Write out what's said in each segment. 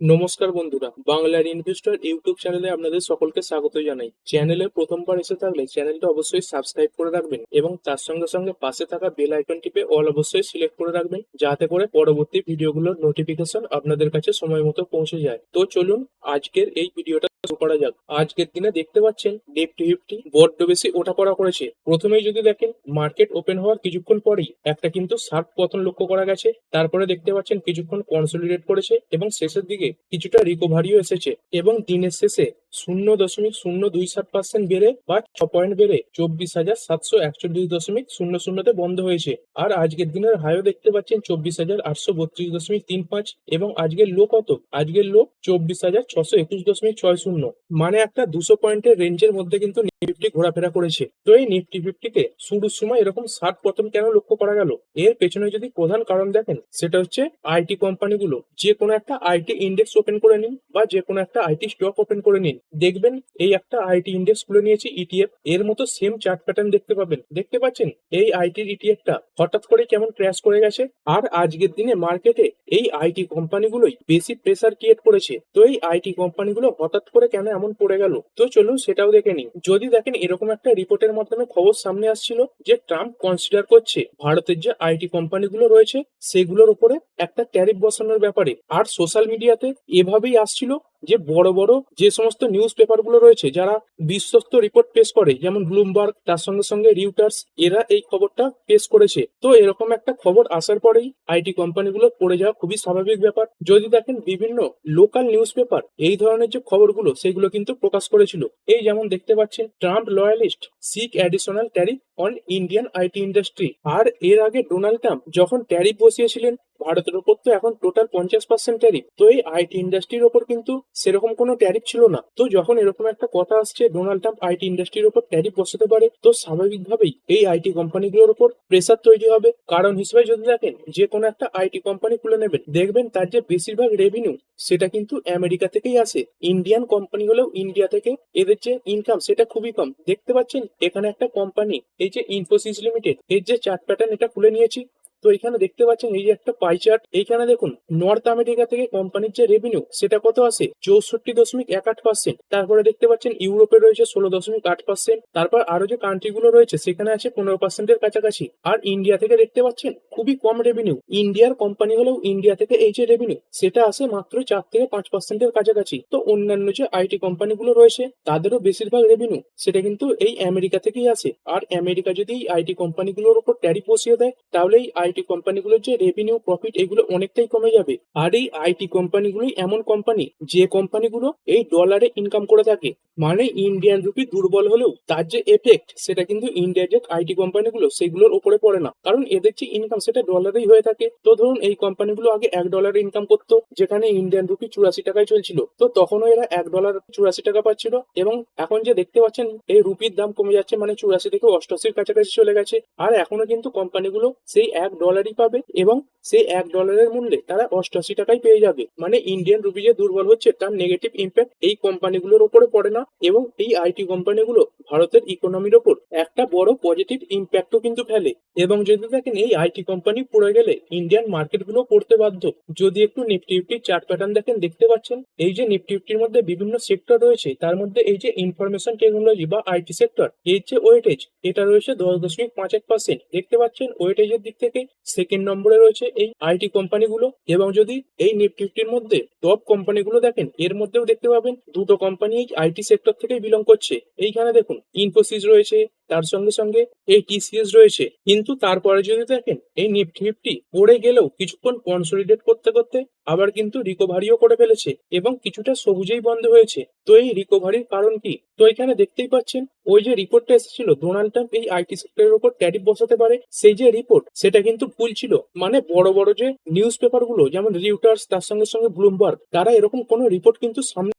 নমস্কার বন্ধুরা বাংলার ইনভেস্টর ইউটিউব চ্যানেলে আপনাদের সকলকে স্বাগত জানাই। চ্যানেলে প্রথমবার এসে থাকলে চ্যানেলটা অবশ্যই সাবস্ক্রাইব করে রাখবেন এবং তার সঙ্গে সঙ্গে পাশে থাকা বেল আইকন টিপে অল অবশ্যই সিলেক্ট করে রাখবেন, যাতে করে পরবর্তী ভিডিওগুলোর নোটিফিকেশন আপনাদের কাছে সময় মতো পৌঁছে যায়। তো চলুন আজকের এই ভিডিওটা করা যাক। আজকের দিনে দেখতে পাচ্ছেন নিফটি ফিফটি বড্ড বেশি ওঠাপড়া করেছে। প্রথমেই যদি দেখেন মার্কেট ওপেন হওয়ার কিছুক্ষণ পরেই একটা কিন্তু শার্প পতন লক্ষ্য করা গেছে। তারপরে দেখতে পাচ্ছেন কিছুক্ষণ কনসোলিডেট করেছে এবং শেষের দিকে কিছুটা রিকভারিও এসেছে এবং দিনের শেষে শূন্য দশমিক শূন্য দুই সাত পার্সেন্ট বেড়ে বা ছ পয়েন্ট বেড়ে চব্বিশ হাজার সাতশো একচল্লিশ দশমিক শূন্য শূন্যতে বন্ধ হয়েছে। আর আজকের দিনের হাইও দেখতে পাচ্ছেন চব্বিশ হাজার আটশো বত্রিশ দশমিক তিন পাঁচ এবং আজকের লো কত? আজকের লো চব্বিশ হাজার ছশো একুশ দশমিক ছয় শূন্য। মানে একটা দুশো পয়েন্টের রেঞ্জের মধ্যে কিন্তু নিফটি ঘোরাফেরা করেছে। তো এই নিফটি ফিফটিতে শুরুর সময় এরকম ষাট পতন কেন লক্ষ্য করা গেল? এর পেছনে যদি প্রধান কারণ দেখেন, সেটা হচ্ছে আইটি কোম্পানিগুলো। যে কোনো একটা আইটি ইন্ডেক্স ওপেন করে নিন বা যে কোনো একটা আইটি স্টক ওপেন করে নিন। দেখবেন এই একটা আইটি ইন্ডেক্স খুলে নিয়েছি ইটিএফ এর মতো সেম চার্ট প্যাটার্ন দেখতে পাবেন। দেখতে পাচ্ছেন? এই আইটির ইটিএফটা হঠাৎ করে কেমন ক্র্যাশ করে গেছে? আর আজকের দিনে মার্কেটে এই আইটি কোম্পানিগুলোই বেশি প্রেসার ক্রিয়েট করেছে। তো এই আইটি কোম্পানিগুলো হঠাৎ করে কেন এমন পড়ে গেল? তো চলুন সেটাও দেখে নিন যদি দেখেন এরকম একটা রিপোর্টের মাধ্যমে খবর সামনে আসছিল যে ট্রাম্প কনসিডার করছে, ভারতের যে আইটি কোম্পানিগুলো রয়েছে, সেগুলোর উপরে একটা ট্যারিফ বসানোর ব্যাপারে। আর সোশ্যাল মিডিয়াতে এভাবেই আসছিল যে বড় বড় যে সমস্ত নিউজ পেপারগুলো রয়েছে, যারা বিশ্বস্ত রিপোর্ট পেশ করে, যেমন ব্লুমবার্গ তার সঙ্গে সঙ্গে রিউটার্স এরা এই খবরটা পেশ করেছে। তো এরকম একটা খবর আসার পরেই আইটি কোম্পানিগুলো পড়ে যাওয়া খুবই স্বাভাবিক ব্যাপার। যদি দেখেন বিভিন্ন লোকাল নিউজ পেপার এই ধরনের যে খবরগুলো, সেগুলো কিন্তু প্রকাশ করেছিল। এই যেমন দেখতে পাচ্ছেন Trump loyalist seek additional tariff on Indian IT industry আর এর আগে ডোনাল্ড ট্রাম্প যখন ট্যারিফ বসিয়েছিলেন ভারতের উপর তো এখন টোটাল পঞ্চাশ পার্সেন্ট ট্যারিফ তো এই আইটি ইন্ডাস্ট্রির ওপর কিন্তু সেরকম কোনো ট্যারিফ ছিল না। তো যখন এরকম একটা কথা আসছে ডোনাল্ড ট্রাম্প আইটি ইন্ডাস্ট্রির উপর ট্যারিফ বসাতে পারে, তো স্বাভাবিকভাবেই এই আইটি কোম্পানিগুলোর উপর প্রেসার তৈরি হবে। কারণ হিসেবে যদি দেখেন, যে কোনো একটা আইটি কোম্পানি খুলে নেবেন, দেখবেন তার যে বেশিরভাগ রেভিনিউ সেটা কিন্তু আমেরিকা থেকেই আসে। ইন্ডিয়ান কোম্পানি হলেও ইন্ডিয়া থেকে এদের যে ইনকাম সেটা খুবই কম। দেখতে পাচ্ছেন, এখানে একটা কোম্পানি এই যে ইনফোসিস লিমিটেড এর যে চার্ট প্যাটার্ন এটা খুলে নিয়েছি। তো এখানে দেখতে পাচ্ছেন এই যে একটা পাই চার্ট এইখানে দেখুন নর্থ আমেরিকা থেকে কোম্পানির যে রেভিনিউ সেটা কত আছে চৌষট্টি দশমিক এক আট পার্সেন্ট তারপরে দেখতে পাচ্ছেন ইউরোপে রয়েছে ষোলো দশমিক আট পার্সেন্ট তারপর আরও যে কান্ট্রি গুলো রয়েছে, সেখানে আছে পনেরো পার্সেন্টের কাছাকাছি। আর ইন্ডিয়া থেকে দেখতে পাচ্ছেন, খুবই কম রেভিনিউ ইন্ডিয়ার কোম্পানি হলেও ইন্ডিয়া থেকে এই যে রেভিনিউ সেটা আসে মাত্র চার থেকে পাঁচ পার্সেন্টের কাছাকাছি। তো অন্যান্য যে আইটি কোম্পানিগুলো রয়েছে, তাদেরও বেশিরভাগ রেভিনিউ সেটা কিন্তু এই আমেরিকা থেকেই আসে। আর আমেরিকা যদি এই আইটি কোম্পানিগুলোর উপর ট্যারিফ বসিয়ে দেয়, তাহলে এই আইটি কোম্পানিগুলোর যে রেভিনিউ প্রফিট এগুলো অনেকটাই কমে যাবে। আর এই আইটি কোম্পানিগুলোই এমন কোম্পানি যে কোম্পানিগুলো এই ডলারে ইনকাম করে থাকে। মানে ইন্ডিয়ান রুপি দুর্বল হলেও তার যে এফেক্ট সেটা কিন্তু ইন্ডিয়ার যে আইটি কোম্পানিগুলো সেগুলোর উপরে পড়ে না। কারণ এদের যে ইনকাম সেটা ডলারেই হয়ে থাকে। তো ধরুন এই কোম্পানিগুলো আগে এক ডলারে ইনকাম করতো, যেখানে ইন্ডিয়ান রুপি চুরাশি টাকায় চলছিল। তো তখনও এরা এক ডলার চুরাশি টাকা পাচ্ছিল। এবং এখন যে দেখতে পাচ্ছেন, এই রুপির দাম কমে যাচ্ছে মানে চুরাশি থেকে অষ্টআশির কাছাকাছি চলে গেছে। আর এখনও কিন্তু কোম্পানিগুলো সেই এক ডলারই পাবে এবং সেই এক ডলারের মূল্যে তারা অষ্টআশি টাকায় পেয়ে যাবে। মানে ইন্ডিয়ান রুপি যে দুর্বল হচ্ছে, তার নেগেটিভ ইম্প্যাক্ট এই কোম্পানিগুলোর উপরে পড়ে না এবং এই আইটি কোম্পানিগুলো ভারতের ইকোনমির ওপর একটা বড় পজিটিভ ইম্প্যাক্টও কিন্তু ফেলে। এবং যদি দেখেন, এই আইটি কোম্পানি পড়ে গেলে ইন্ডিয়ান মার্কেটগুলো পড়তে বাধ্য। যদি একটু নিফটি ফিফটির চার্ট প্যাটার্ন দেখেন, দেখতে পাচ্ছেন, এই যে নিফটি ফিফটির মধ্যে বিভিন্ন সেক্টর রয়েছে, তার মধ্যে এই যে ইনফরমেশন টেকনোলজি বা আইটি সেক্টর এর যে ওয়েটেজ এটা রয়েছে দশ দশমিক পাঁচ এক পার্সেন্ট দেখতে পাচ্ছেন ওয়েটেজের দিক থেকে সেকেন্ড নম্বরে রয়েছে এই আইটি কোম্পানিগুলো এবং যদি এই নিফটিফটির মধ্যে টপ কোম্পানিগুলো দেখেন, এর মধ্যেও দেখতে পাবেন দুটো কোম্পানি এই আইটি সেক্টর থেকেই বিলং করছে। এইখানে দেখুন ইনফোসিস রয়েছে, তার সঙ্গে সঙ্গে এই টিসিএস রয়েছে। কিন্তু তারপরে যদি দেখেন, এই নিফটি ফিফটি পড়ে গেলেও কিছুক্ষণ কনসলিডেট করতে করতে আবার কিন্তু রিকভারিও করে ফেলেছে এবং কিছুটা সবুজেই বন্ধ হয়েছে। তো এই রিকভারির কারণ কি? তো এখানে দেখতেই পাচ্ছেন, ওই যে রিপোর্টটা এসেছিল ডোনাল্ড ট্রাম্প এই আইটি সেক্টরের উপর ট্যারিফ বসাতে পারে, সেই যে রিপোর্ট সেটা কিন্তু ভুল ছিল। মানে বড় বড় যে নিউজ পেপারগুলো যেমন রিউটার্স তার সঙ্গে সঙ্গে ব্লুমবার্গ তারা এরকম কোনো রিপোর্ট কিন্তু সামনে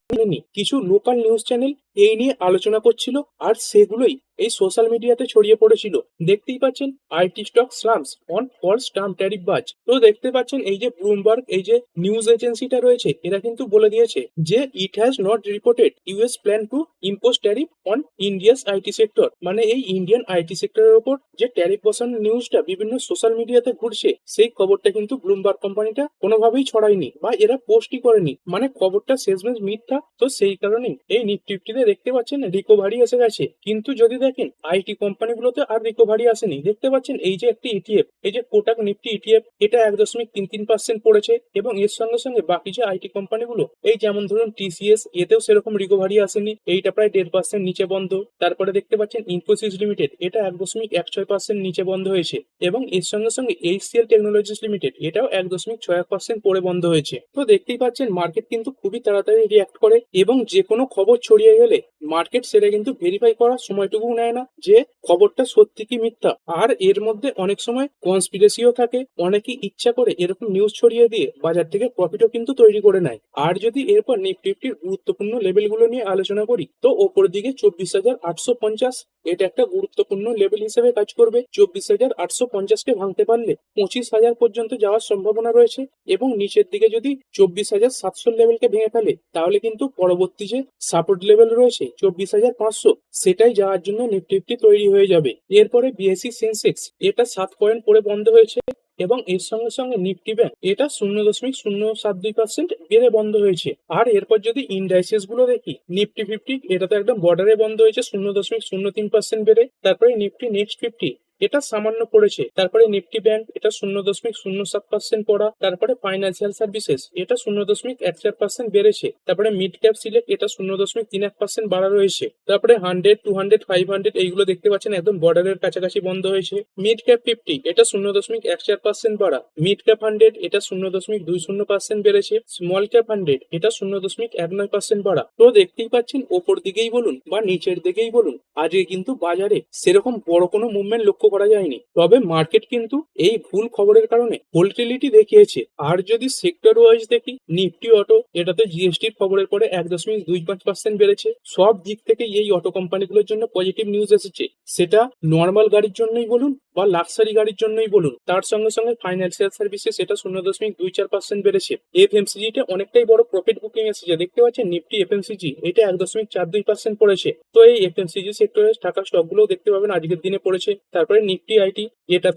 কিছু লোকাল নিউজ চ্যানেল এই নিয়ে আলোচনা করছিল আর সেগুলোই এই সোশ্যাল মিডিয়াতে ছড়িয়ে পড়েছিল। দেখতেই পাচ্ছেন IT stock slams on fall stamp tariff buzz. তো দেখতে পাচ্ছেন এই যে ব্লুমবার্গ এই যে নিউজ এজেন্সিটা রয়েছে, এরা কিন্তু বলে দিয়েছে যে it has not reported US plan to impose tariff on India's IT sector মানে এই ইন্ডিয়ান আইটি সেক্টরের ওপর যে ট্যারিফ বসানোর নিউজটা বিভিন্ন সোশ্যাল মিডিয়াতে ঘুরছে, সেই খবরটা কিন্তু ব্লুমবার্গ কোম্পানিটা কোনোভাবেই ছড়ায়নি বা এরা পোস্টই করেনি। মানে খবরটা শেষমেশ মিথ্যা তো সেই কারণেই এই নিফটিতে দেখতে পাচ্ছেন রিকোভারি এসে গেছে। কিন্তু যদি দেখেন, আইটি কোম্পানিগুলোতে আর রিকোভারি আসেনি। দেখতে পাচ্ছেন এই যে একটি ইটিএফ এই যে কোটাক নিফটি ইটিএফ এটা এক দশমিক তিন তিন পার্সেন্ট পড়েছে এবং এর সঙ্গে সঙ্গে বাকি যে আইটি কোম্পানিগুলো, এই যেমন ধরুন টিসিএস এতেও সেরকম রিকোভারি আসেনি। এইটা প্রায় দেড় পার্সেন্ট নিচে বন্ধ। তারপরে দেখতে পাচ্ছেন ইনফোসিস লিমিটেড এটা এক দশমিক এক ছয় পার্সেন্ট নিচে বন্ধ হয়েছে এবং এর সঙ্গে সঙ্গে এইচসিএল টেকনোলজিস লিমিটেড এটাও এক দশমিক ছয় এক পার্সেন্ট পড়ে বন্ধ হয়েছে। তো দেখতেই পাচ্ছেন মার্কেট কিন্তু খুবই তাড়াতাড়ি রিয়াক্ট করে এবং যে কোনো খবর ছড়িয়ে গেলে মার্কেট সেটা কিন্তু ভেরিফাই করার সময়টুকু নেয় না যে খবরটা সত্যি কি মিথ্যা। আর এর মধ্যে অনেক সময় কনস্পিরেসিও থাকে অনেকে ইচ্ছা করে এরকম নিউজ ছড়িয়ে দিয়ে বাজার থেকে প্রফিটও কিন্তু তৈরি করে নেয়। আর যদি এরপর নিফটি ফিফটির গুরুত্বপূর্ণ লেভেলগুলো নিয়ে আলোচনা করি, তো ওপর দিকে চব্বিশ হাজার আটশো পঞ্চাশ, এটা একটা গুরুত্বপূর্ণ লেভেল হিসেবে কাজ করবে। চব্বিশ হাজার আটশো পঞ্চাশকে ভাঙতে পারলে পঁচিশ হাজার পর্যন্ত যাওয়ার সম্ভাবনা রয়েছে এবং নিচের দিকে যদি চব্বিশ হাজার সাতশো লেভেলকে ভেঙে ফেলে, তাহলে কিন্তু পরবর্তী যে সাপোর্ট লেভেল রয়েছে, চব্বিশ হাজার পাঁচশো, সেটাই যাওয়ার জন্য নিফটি তৈরি হয়ে যাবে। এরপরে বিএসসি সেন্সেক্স এটা সাত পয়েন্ট পরে বন্ধ হয়েছে এবং এর সঙ্গে সঙ্গে নিফটি ব্যাংক এটা শূন্য দশমিক শূন্য সাত দুই পার্সেন্ট বেড়ে বন্ধ হয়েছে। আর এরপর যদি ইন্ডাইসেসগুলো দেখি নিফটি ফিফটি এটা তো একদম বর্ডারে বন্ধ হয়েছে, শূন্য দশমিক শূন্য তিন পার্সেন্ট বেড়ে, তারপরে নিফটি নেক্সট ফিফটি এটা সামান্য পড়েছে। তারপরে নিফটি ব্যাংক, এটা শূন্য দশমিক শূন্য সাত পার্সেন্ট পড়া। তারপরে ফাইন্যান্সিয়াল সার্ভিসেস এটা শূন্য দশমিক এক চার পার্সেন্ট বেড়েছে। তারপরে মিড ক্যাপ সিলেক্ট এটা শূন্য দশমিক তিন এক পার্সেন্ট বাড়া রয়েছে। তারপরে hundred two hundred five hundred এইগুলো দেখতে পাচ্ছেন, একদম বর্ডারের কাছাকাছি বন্ধ হয়েছে। মিড ক্যাপ ফিফটি এটা শূন্য দশমিক এক চার পার্সেন্ট বাড়া। মিড ক্যাপ হান্ড্রেড এটা শূন্য দশমিক দুই শূন্য পার্সেন্ট বেড়েছে। স্মল ক্যাপ হান্ড্রেড এটা শূন্য দশমিক এক নয় পার্সেন্ট বাড়া। তো দেখতেই পাচ্ছেন, ওপর দিকেই বলুন বা নিচের দিকেই বলুন, আজকে কিন্তু বাজারে সেরকম বড় কোনো মুভমেন্ট লক্ষ্য করা যায়নি। তবে মার্কেট কিন্তু এই ভুল খবরের কারণে ভোল্টিলিটি দেখিয়েছে। আর যদি সেক্টর ওয়াইজ দেখি নিফটি অটো এটাতে জিএসটির খবরের পরে এক দশমিক দুই পাঁচ পার্সেন্ট বেড়েছে। সব দিক থেকে এই অটো কোম্পানিগুলোর জন্য পজিটিভ নিউজ এসেছে। সেটা নর্মাল গাড়ির জন্যই বলুন বা লাক্সারি গাড়ির জন্যই বলুন। তার সঙ্গে সঙ্গে ফাইন্যান্সিয়াল সার্ভিসে সেটা শূন্য দশমিক দুই চার পার্সেন্ট বেড়েছে। এফএমসিজিতে অনেকটাই বড় প্রফিট বুকিং এসেছে। দেখতে পাচ্ছেন নিফটি এফএমসিজি এটা এক দশমিক চার দুই পার্সেন্ট পড়েছে। তো এই এফএমসিজি সেক্টরে টাকা স্টকগুলোও দেখতে পাবেন। আজকের দিনে পড়েছে। তারপরে নিফটি আইটি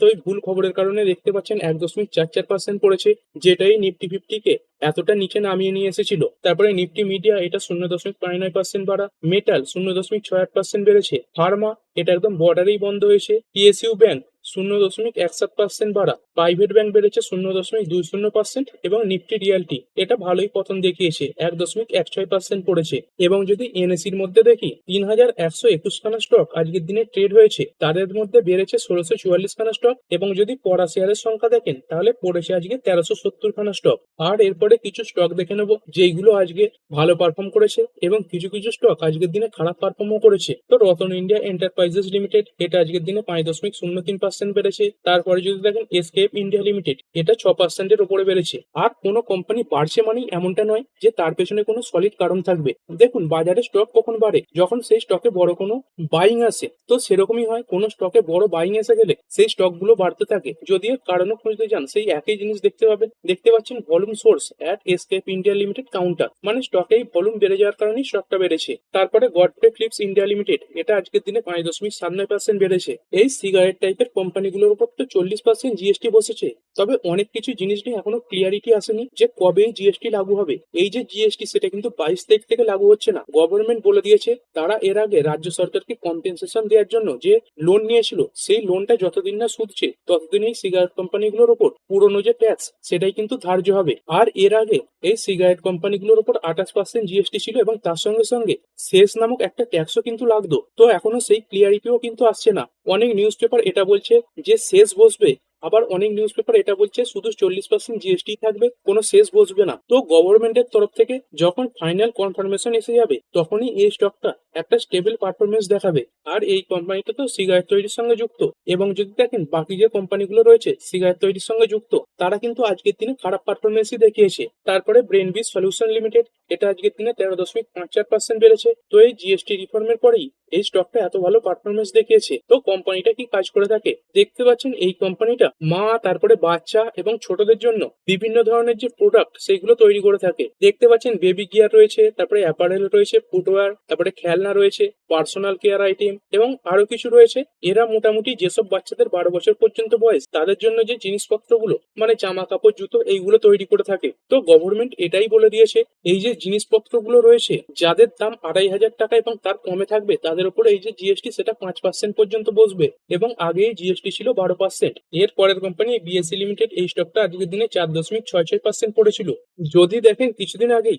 ওই ভুল খবরের কারণে দেখতে পাচ্ছেন এক দশমিক চার চার পার্সেন্ট পড়েছে, যেটাই নিফটি ফিফটিকে এতটা নিচে নামিয়ে নিয়ে এসেছিল। তারপরে নিফটি মিডিয়া এটা শূন্য দশমিক পাঁচ নয় পার্সেন্ট বাড়া, মেটাল শূন্য দশমিক ছয় আট পার্সেন্ট বেড়েছে, ফার্মা এটা একদম বর্ডারেই বন্ধ হয়েছে পিএসইউ ব্যাংক শূন্য দশমিক এক সাত পার্সেন্ট বাড়া। প্রাইভেট ব্যাংক বেড়েছে শূন্য দশমিক দুই শূন্য পার্সেন্ট এবং নিফটি রিয়ালটি এটা ভালোই পতন দেখিয়েছে, এক দশমিক এক ছয় পার্সেন্ট পড়েছে। এবং যদি এনএসির মধ্যে দেখি, তিন হাজার একশো একুশ খানা স্টক আজকের দিনে ট্রেড হয়েছে, তাদের মধ্যে বেড়েছে ষোলোশো চুয়াল্লিশ খানা স্টক এবং যদি পড়া শেয়ারের সংখ্যা দেখেন, তাহলে পড়েছে আজকে তেরোশো সত্তর খানা স্টক আর এরপরে কিছু স্টক দেখে নেব, যেইগুলো আজকে ভালো পারফর্ম করেছে, এবং কিছু কিছু স্টক আজকের দিনে খারাপ পারফর্মও করেছে। তো রতন ইন্ডিয়া এন্টারপ্রাইজেস লিমিটেড, এটা আজকের দিনে পাঁচ দশমিক শূন্য তিন পার্সেন্ট বেড়েছে, তারপরে যদি দেখেন এসকেপ ইন্ডিয়া লিমিটেড এটা ছ পার্সেন্টের উপরে বেড়েছে। আর কোনো কোম্পানি বাড়ছে মানেই এমনটা নয় যে তার পেছনে কোনো সলিড কারণ থাকবে। দেখুন, বাজারে স্টক কখন বাড়ে? যখন সেই স্টকে বড় কোনো বাইং আসে, তো সেরকমই হয়। কোনো স্টকে বড় বাইং এসে গেলে সেই স্টকগুলো বাড়তে থাকে। যদিও কারণও খুঁজতে যান, সেই একই জিনিস দেখতে পাবেন। দেখতে পাচ্ছেন volume source at escape India limited counter মানে স্টকেই ভলিউম বেড়ে যাওয়ার কারণেই স্টকটা বেড়েছে। তারপরে গডফ্রে ফ্লিপস ইন্ডিয়া লিমিটেড এটা আজকের দিনে পাঁচ দশমিক সাত নয় পার্সেন্ট বেড়েছে। এই সিগারেট টাইপের কোম্পানিগুলোর উপর তো চল্লিশ পার্সেন্ট জিএসটি বসেছে। তবে অনেক কিছু জিনিস নিয়ে এখনও ক্লিয়ারিটি আসেনি যে কবে জিএসটি লাগু হবে। এই যে জিএসটি সেটা কিন্তু বাইশ তারিখ থেকে লাগু হচ্ছে না। গভর্নমেন্ট বলে দিয়েছে, তারা এর আগে রাজ্য সরকারকে কম্পেনসেশন দেওয়ার জন্য যে লোন নিয়েছিল, সেই লোনটা যতদিন না সুদছে ততদিন এই সিগারেট কোম্পানিগুলোর ওপর পুরনো যে ট্যাক্স সেটাই কিন্তু ধার্য হবে। আর এর আগে এই সিগারেট কোম্পানিগুলোর উপর আঠাশ পার্সেন্ট জিএসটি ছিল এবং তার সঙ্গে সঙ্গে শেষ নামক একটা ট্যাক্সও কিন্তু লাগতো। তো এখনও সেই ক্লিয়ারিটিও কিন্তু আসছে না। অনেক নিউজ পেপার এটা বলছে যে শেষ বসবে, আবার অনেক নিউজ পেপার এটা বলছে শুধু চল্লিশ পার্সেন্ট জিএসটি থাকবে, কোনো শেষ বসবে না। তো গভর্নমেন্টের তরফ থেকে যখন ফাইনাল কনফার্মেশন এসে যাবে, তখনই এই স্টকটা একটা স্টেবল পারফরমেন্স দেখাবে। আর এই কোম্পানিটা তো সিগারেট তৈরির সঙ্গে যুক্ত। এবং যদি দেখেন, বাকি যে কোম্পানিগুলো রয়েছে সিগারেট তৈরির সঙ্গে যুক্ত, তারা কিন্তু আজকের দিনে খারাপ পারফরমেন্সই দেখিয়েছে। তারপরে ব্রেন ব্রেনবিস সলিউশন লিমিটেড এটা আজকের দিনে তেরো দশমিক পাঁচ চার পার্সেন্ট বেড়েছে। তো এই জিএসটি রিফর্মের পরেই এই স্টকটা এত ভালো পারফরমেন্স দেখিয়েছে, তো কোম্পানিটা কি কাজ করে থাকে? দেখতে পাচ্ছেন এই কোম্পানিটা মা, তারপরে বাচ্চা এবং ছোটদের জন্য বিভিন্ন ধরনের যে প্রোডাক্ট সেগুলো তৈরি করে থাকে। দেখতে পাচ্ছেন বেবি গিয়ার রয়েছে, তারপরে অ্যাপারেল রয়েছে ফুটওয়্যার তারপরে খেলনা রয়েছে পার্সোনাল কেয়ার আইটেম এবং আরও কিছু রয়েছে। এরা মোটামুটি যেসব বাচ্চাদের বারো বছর পর্যন্ত বয়স, তাদের জন্য যে জিনিসপত্রগুলো মানে জামা কাপড় জুতো, এইগুলো তৈরি করে থাকে। তো গভর্নমেন্ট এটাই বলে দিয়েছে, এই যে জিনিসপত্রগুলো রয়েছে, যাদের দাম আড়াই হাজার টাকা এবং তার কমে থাকবে, তাদের উপর এই যে জিএসটি সেটা পাঁচ পার্সেন্ট পর্যন্ত বসবে এবং আগে জিএসটি ছিল বারো পার্সেন্ট এর পরের কোম্পানি বিএসসি লিমিটেড এই স্টকটা আজকের দিনে চার দশমিক ছয় ছয় পার্সেন্ট পড়েছিল। যদি দেখেন কিছুদিন আগেই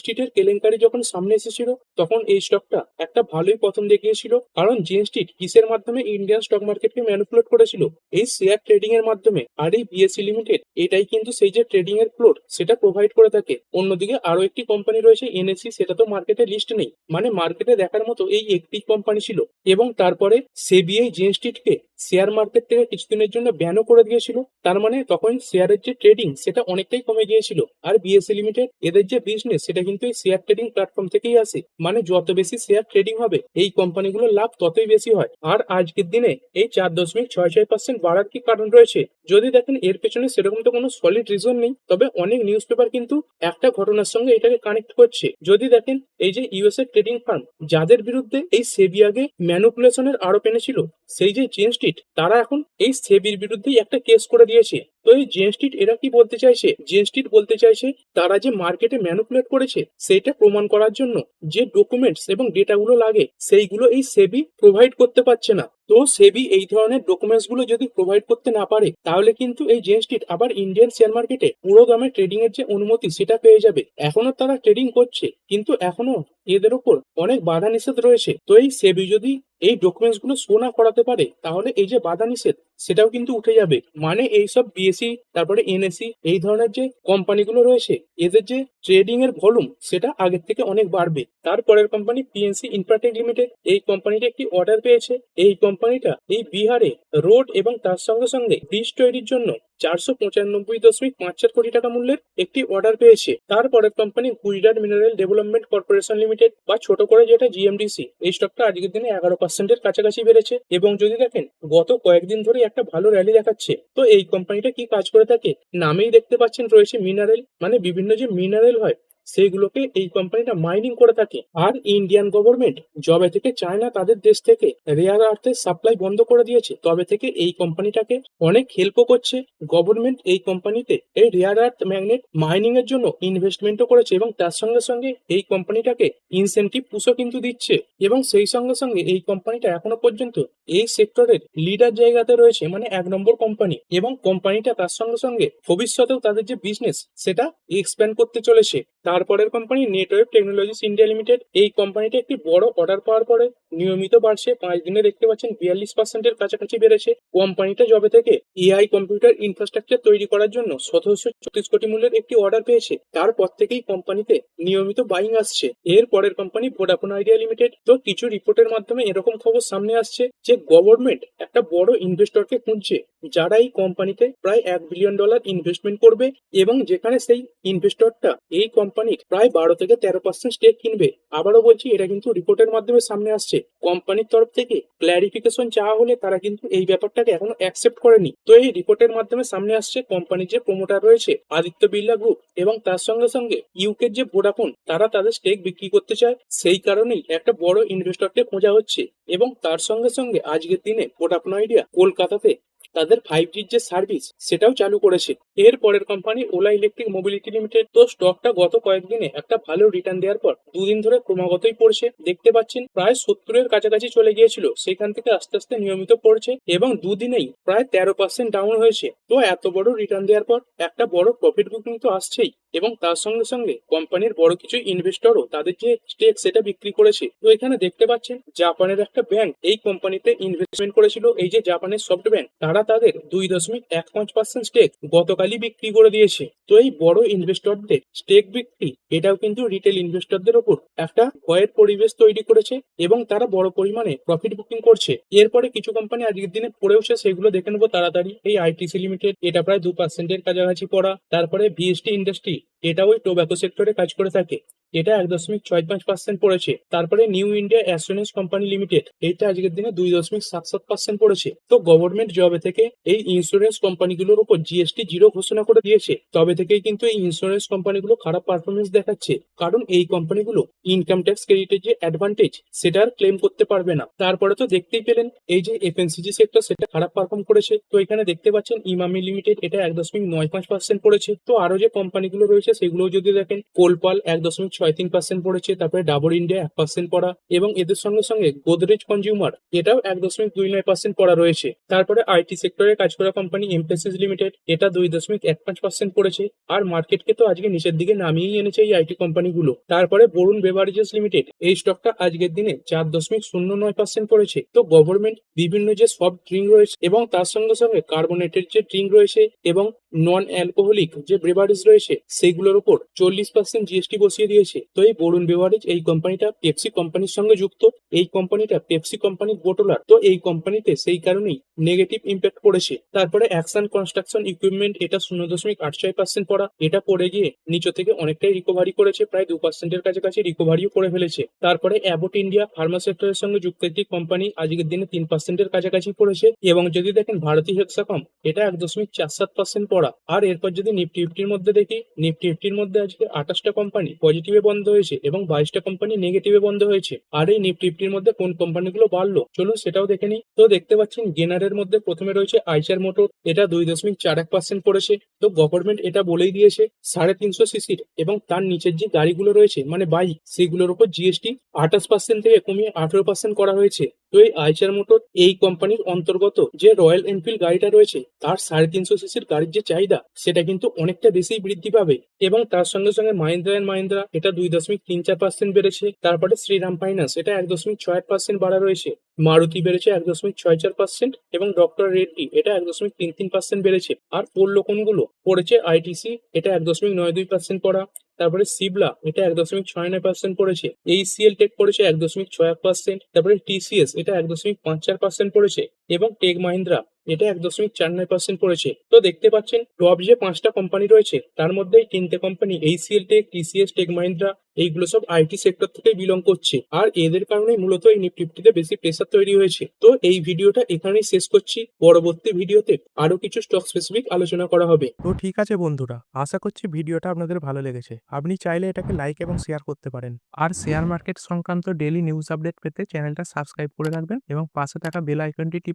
স্ট্রিটের কেলেঙ্কারি যখন সামনে এসেছিল, তখন এই স্টকটা একটা ভালোই পতন দেখিয়েছিল, কারণ জেন স্ট্রিট কিসের মাধ্যমে ইন্ডিয়ান স্টক মার্কেটকে ম্যানিপুলেট করেছিল? এই শেয়ার ট্রেডিং এর মাধ্যমে। আর এই বিএসসি লিমিটেড এটাই কিন্তু সেই যে ট্রেডিং এর ফ্লোর সেটা প্রোভাইড করে থাকে। অন্যদিকে আরও একটি কোম্পানি রয়েছে এনএসসি সেটা তো মার্কেটে লিস্ট নেই। মানে মার্কেটে দেখার মতো এই একটি কোম্পানি ছিল এবং তারপরে সেবিআই জেন স্ট্রিটকে শেয়ার মার্কেট থেকে কিছুদিনের জন্য ব্যানও করে দিয়েছিল। তার মানে তখন শেয়ারের যে ট্রেডিং সেটা অনেকটাই কমে গিয়েছিল। আর বিএসসি লিমিটেড এদের যে বিজনেস সেটা কিন্তু এই শেয়ার ট্রেডিং প্ল্যাটফর্ম থেকেই আসে। মানে যত বেশি শেয়ার ট্রেডিং হবে, এই কোম্পানিগুলোর লাভ ততই বেশি হয়। আর আজকের দিনে এই চার দশমিক ছয় ছয় পার্সেন্ট বাড়ার কি কারণ রয়েছে? যদি দেখেন এর পেছনে সেরকম তো কোনো সলিড রিজন নেই, তবে অনেক নিউজ পেপার কিন্তু একটা ঘটনার সঙ্গে এটাকে কানেক্ট করছে। যদি দেখেন এই যে ইউএসএ ট্রেডিং ফার্ম যাদের বিরুদ্ধে এই সেবি আগে ম্যানুপুলেশনের আরোপ এনেছিল, সেই যে চেঞ্জ স্ট্রিট তারা এখন এই সেবির বিরুদ্ধেই একটা কেস করে দিয়েছে। তো এই জেন স্ট্রিট এরা কি বলতে চাইছে? জেন স্ট্রিট বলতে চাইছে তারা যে মার্কেটে ম্যানুপুলেট করেছে সেইটা প্রমাণ করার জন্য যে ডকুমেন্টস এবং ডেটাগুলো লাগে, সেইগুলো এই সেবি প্রোভাইড করতে পারছে না। তো সেবি এই ধরনের ডকুমেন্টসগুলো যদি প্রোভাইড করতে না পারে, তাহলে কিন্তু এই জেন স্ট্রিট আবার ইন্ডিয়ান শেয়ার মার্কেটে পুরো দামে ট্রেডিং এর যে অনুমতি, সেটা পেয়ে যাবে। এখনও তারা ট্রেডিং করছে, কিন্তু এখনও এদের ওপর অনেক বাধা নিষেধ রয়েছে। তো এই সেবি যদি এই ডকুমেন্টসগুলো শো না করাতে পারে, তাহলে এই যে বাধা নিষেধ সেটাও কিন্তু উঠে যাবে। মানে এইসব বিএসসি তারপরে এনএসসি এই ধরনের যে কোম্পানিগুলো রয়েছে, এদের যে ট্রেডিং এর ভলিউম সেটা আগের থেকে অনেক বাড়বে। তারপরের কোম্পানি পিএনসি ইনফ্রাটেক লিমিটেড এই কোম্পানিটা একটি অর্ডার পেয়েছে। এই কোম্পানিটা এই বিহারে রোড এবং তার সঙ্গে সঙ্গে ব্রিজ তৈরির জন্য চারশো পঁচানব্বই দশমিক পাঁচ চার কোটি টাকা মূল্যের একটি অর্ডার পেয়েছে। তারপরের company Gujarat mineral development corporation limited বা ছোট করে যেটা জিএমডিসি এই স্টকটা আজকের দিনে এগারো পার্সেন্টের কাছাকাছি বেড়েছে এবং যদি দেখেন, গত কয়েকদিন ধরে একটা ভালো র্যালি দেখাচ্ছে। তো এই কোম্পানিটা কি কাজ করে থাকে? নামেই দেখতে পাচ্ছেন রয়েছে মিনারেল মানে বিভিন্ন যে মিনারেল হয় সেইগুলোকে এই কোম্পানিটা মাইনিং করে থাকে। আর ইন্ডিয়ান গভর্নমেন্ট যবে থেকে চায়না তাদের দেশ থেকে রেয়ার আর্থের সাপ্লাই বন্ধ করে দিয়েছে। তবে থেকে এই কোম্পানিটাকে অনেক হেল্পও করছে। গভর্নমেন্ট এই কোম্পানিতে এই রেয়ার আর্থ ম্যাগনেট মাইনিং এর জন্য ইনভেস্টমেন্টও করেছে এবং তার সঙ্গে সঙ্গে এই কোম্পানিটাকে ইনসেন্টিভ পুষও কিন্তু দিচ্ছে। এবং সেই সঙ্গে সঙ্গে এই কোম্পানিটা এখনও পর্যন্ত এই সেক্টরের লিডার জায়গাতে রয়েছে মানে এক নম্বর কোম্পানি এবং কোম্পানিটা তার সঙ্গে সঙ্গে ভবিষ্যতেও তাদের যে বিজনেস সেটা এক্সপ্যান্ড করতে চলেছে। তারপরের company network technologies India limited এই কোম্পানিটা একটি বড় অর্ডার পাওয়ার পরে নিয়মিত বাড়ছে। পাঁচ দিনে দেখতে পাচ্ছেন বিয়াল্লিশ পার্সেন্টের কাছাকাছি বেড়েছে। কোম্পানিটা জবে থেকে এআই কম্পিউটার ইনফ্রাস্ট্রাকচার তৈরি করার জন্য সতেরোশো চল্লিশ কোটি মূল্যের একটি অর্ডার পেয়েছে। তারপর থেকেই কোম্পানিতে নিয়মিত বাইং আসছে। এর পরের কোম্পানি ভোডাফোন আইডিয়া লিমিটেড তো কিছু রিপোর্টের মাধ্যমে এরকম খবর সামনে আসছে যে গভর্নমেন্ট একটা বড় ইনভেস্টরকে খুঁজছে, যারা এই কোম্পানিতে প্রায় এক বিলিয়ন ডলার ইনভেস্টমেন্ট করবে এবং যেখানে সেই ইনভেস্টরটা এই কোম্পানির প্রায় বারো থেকে তেরো পার্সেন্ট স্টেক কিনবে। আবারও বলছি, এটা কিন্তু রিপোর্টের মাধ্যমে সামনে আসছে। কোম্পানির তরফ থেকে ক্ল্যারিফিকেশন চাওয়া হলে তারা কিন্তু এই ব্যাপারটাকে এখনও অ্যাকসেপ্ট করেনি। তো এই রিপোর্টের মাধ্যমে সামনে আসছে কোম্পানির যে প্রমোটার রয়েছে, আদিত্য বিড়লা গ্রুপ এবং তার সঙ্গে সঙ্গে ইউকের যে ভোডাফোন তারা তাদের স্টেক বিক্রি করতে চায়। সেই কারণেই একটা বড় ইনভেস্টরকে খোঁজা হচ্ছে এবং তার সঙ্গে সঙ্গে আজকের দিনে ভোডাফোন আইডিয়া কলকাতাতে তাদের ফাইভ জির যে সার্ভিস সেটাও চালু করেছে। এর পরের company Ola electric mobility limited তো স্টকটা গত কয়েকদিনে একটা ভালো রিটার্ন দেওয়ার পর দুদিন ধরে ক্রমাগতই পড়ছে। দেখতে পাচ্ছেন, প্রায় সত্তরের কাছাকাছি চলে গিয়েছিল। সেখান থেকে আস্তে আস্তে নিয়মিত পড়ছে এবং দুদিনেই প্রায় তেরো পার্সেন্ট ডাউন হয়েছে। তো এত বড় রিটার্ন দেওয়ার পর একটা বড় প্রফিট বুকিং তো আসছেই। এবং তার সঙ্গে সঙ্গে কোম্পানির বড় কিছু ইনভেস্টরও তাদের যে স্টেক সেটা বিক্রি করেছে। তো এখানে দেখতে পাচ্ছেন, জাপানের একটা ব্যাংক এই কোম্পানিতে ইনভেস্টমেন্ট করেছিল। এই যে জাপানের সফট ব্যাংক তারা তাদের দুই দশমিক এক পাঁচ পার্সেন্ট স্টেক গতকালই বিক্রি করে দিয়েছে। তো এই বড় ইনভেস্টরদের স্টেক বিক্রি, এটাও কিন্তু রিটেল ইনভেস্টরদের ওপর একটা ভয়ের পরিবেশ তৈরি করেছে এবং তারা বড় পরিমাণে প্রফিট বুকিং করছে। এরপরে কিছু কোম্পানি আজকের দিনে পড়েওছে সেগুলো দেখে নেব তাড়াতাড়ি। এই আইটিসি লিমিটেড এটা প্রায় দু পার্সেন্টের কাছাকাছি পড়া। তারপরে ভিএসটি ইন্ডাস্ট্রি এটা ওই টোব্যাকো সেক্টরে কাজ করে থাকে। এটা এক দশমিক ছয় পাঁচ পার্সেন্ট পড়েছে। তারপরে New India Assurance company limited এটা আজকের দিনে দুই দশমিক সাত সাত পার্সেন্ট পড়েছে। তো গভর্নমেন্ট জবে থেকে এই ইন্স্যুরেন্স কোম্পানিগুলোর উপর জিএসটি জিরো ঘোষণা করে দিয়েছে। তবে থেকেই কিন্তু এই ইন্স্যুরেন্স কোম্পানিগুলো খারাপ পারফরমেন্স দেখাচ্ছে। কারণ এই কোম্পানিগুলো ইনকাম ট্যাক্স ক্রেডিটের যে অ্যাডভান্টেজ সেটা আর ক্লেম করতে পারবে না। তারপরে তো দেখতেই পেলেন, এই যে এফএনসিজি সেক্টর সেটা খারাপ পারফর্ম করেছে। তো এখানে দেখতে পাচ্ছেন ইমামি লিমিটেড এটা এক দশমিক নয় পাঁচ পার্সেন্ট পড়েছে। তো আরও যে কোম্পানিগুলো রয়েছে সেগুলো যদি দেখেন কোলপাল এক দশমিক ছয় তিন পার্সেন্ট পড়েছে, তারপরে ডাবর ইন্ডিয়া এক পার্সেন্ট পড়া এবং এদের সঙ্গে সঙ্গে গোদরেজ কনজিউমার এটাও এক দশমিক দুই নয় পার্সেন্ট পড়া রয়েছে। তারপরে আইটি সেক্টরে কাজ করা কোম্পানি এমপেসিস লিমিটেড এটা দুই দশমিক এক পাঁচ পার্সেন্ট পড়েছে আর মার্কেটকে তো আজকে নিচের দিকে নামিয়েই এনেছে এই আইটি কোম্পানিগুলো তারপরে বরুণ বেভারেজেস লিমিটেড এই স্টকটা আজকের দিনে চার দশমিক শূন্য নয় পার্সেন্ট পড়েছে। তো গভর্নমেন্ট বিভিন্ন যে সফট ড্রিঙ্ক রয়েছে এবং তার সঙ্গে সঙ্গে কার্বোনেটেড যে ড্রিঙ্ক রয়েছে এবং নন অ্যালকোহলিক যে ব্রেভারেজ রয়েছে, সেগুলোর উপর চল্লিশ পার্সেন্ট জিএসটি বসিয়ে দিয়েছে। তো এই বরুণ বেভারেজ এই কোম্পানিটা পেপসি কোম্পানির সঙ্গে যুক্ত, এই কোম্পানিটা পেপসি কোম্পানির বোটলার। তো এই কোম্পানিতে সেই কারণেই নেগেটিভ ইম্প্যাক্ট পড়েছে। তারপরে অ্যাকশন কনস্ট্রাকশন ইকুইপমেন্ট এটা শূন্য দশমিক আট ছয় পার্সেন্ট পড়া। এটা পড়ে গিয়ে নিচে থেকে অনেকটাই রিকভারি করেছে, প্রায় দু পার্সেন্টের কাছাকাছি রিকভারিও করে ফেলেছে। তারপরে অ্যাবোট ইন্ডিয়া ফার্মা সেক্টরের সঙ্গে যুক্ত একটি কোম্পানি আজকের দিনে তিন পার্সেন্টের কাছাকাছি পড়েছে। এবং যদি দেখেন ভারতী হেক্সাকম এটা এক দশমিক চার সাত পার্সেন্ট পড়া। আর এরপর যদি নিফটি ফিফটির মধ্যে দেখি নিফটি ফিফটির মধ্যে আজকে আঠাশটা কোম্পানি পজিটিভে বন্ধ হয়েছে এবং বাইশটা কোম্পানি নেগেটিভে বন্ধ হয়েছে। আর এই নিফটি ফিফটির মধ্যে কোন কোম্পানিগুলো বাড়লো? চলুন সেটাও দেখে নিই। তো দেখতে পাচ্ছেন গেনারের মধ্যে প্রথমে রয়েছে আইসার মোটর এটা দুই দশমিক চার এক পার্সেন্ট পড়েছে তো গভর্নমেন্ট এটা বলেই দিয়েছে, সাড়ে তিনশো সিসির এবং তার নিচের যে গাড়িগুলো রয়েছে মানে বাইক সেগুলোর উপর জিএসটি আঠাশ পার্সেন্ট থেকে কমিয়ে আঠেরো পার্সেন্ট করা হয়েছে। তো এই আইচার মোটর এই কোম্পানির অন্তর্গত যে রয়্যাল এনফিল্ড গাড়িটা রয়েছে, তার সাড়ে তিনশো সিসির গাড়ির যে চাহিদা, সেটা কিন্তু অনেকটা বেশি বৃদ্ধি পাবে। এবং তার সঙ্গে সঙ্গে মাহিন্দ্রা অ্যান্ড মাহিন্দ্রা, এটা দুই দশমিক তিন চার পার্সেন্ট বেড়েছে। তারপরে শ্রীরাম ফাইন্যান্স এটা এক দশমিক ছয় পার্সেন্ট বাড়া রয়েছে। মারুতি বেড়েছে এক দশমিক ছয় চার পার্সেন্ট এবং ডক্টর রেড্ডি, এটা এক দশমিক তিন তিন পার্সেন্ট বেড়েছে। আর পড়ল কোনগুলো পড়েছে আইটিসি এটা এক দশমিক নয় দুই পার্সেন্ট পড়া। তারপরে সিবলা, এটা এক দশমিক ছয় নয় পার্সেন্ট পড়েছে। এইসিএল টেক পড়েছে এক দশমিক ছয় এক পার্সেন্ট তারপরে টিসিএস এটা এক দশমিক পাঁচ চার পার্সেন্ট পড়েছে। এবং টেক মাহিন্দ্রা, এটা এক দশমিক চার নয় পার্সেন্ট পড়েছে। তো দেখতে পাচ্ছেন টপ যে পাঁচটা কোম্পানি রয়েছে, তার মধ্যে তিনটে company HCL tech TCS tech Mahindra এইগুলো সব আইটি সেক্টর থেকে বিলং করছে। আর এদের কারণে মূলত এই নিফটিতে বেশি প্রেসার তৈরি হয়েছে। তো এই ভিডিওটা এখানেই শেষ করছি। পরবর্তী ভিডিওতে আরও কিছু স্টক স্পেসিফিক আলোচনা করা হবে। তো ঠিক আছে বন্ধুরা, আশা করছি ভিডিওটা আপনাদের ভালো লেগেছে। আপনি চাইলে এটাকে লাইক এবং শেয়ার করতে পারেন। আর শেয়ার মার্কেট সংক্রান্ত ডেলি নিউজ আপডেট পেতে চ্যানেলটা সাবস্ক্রাইব করে রাখবেন এবং পাশে থাকা বেল আইকনটি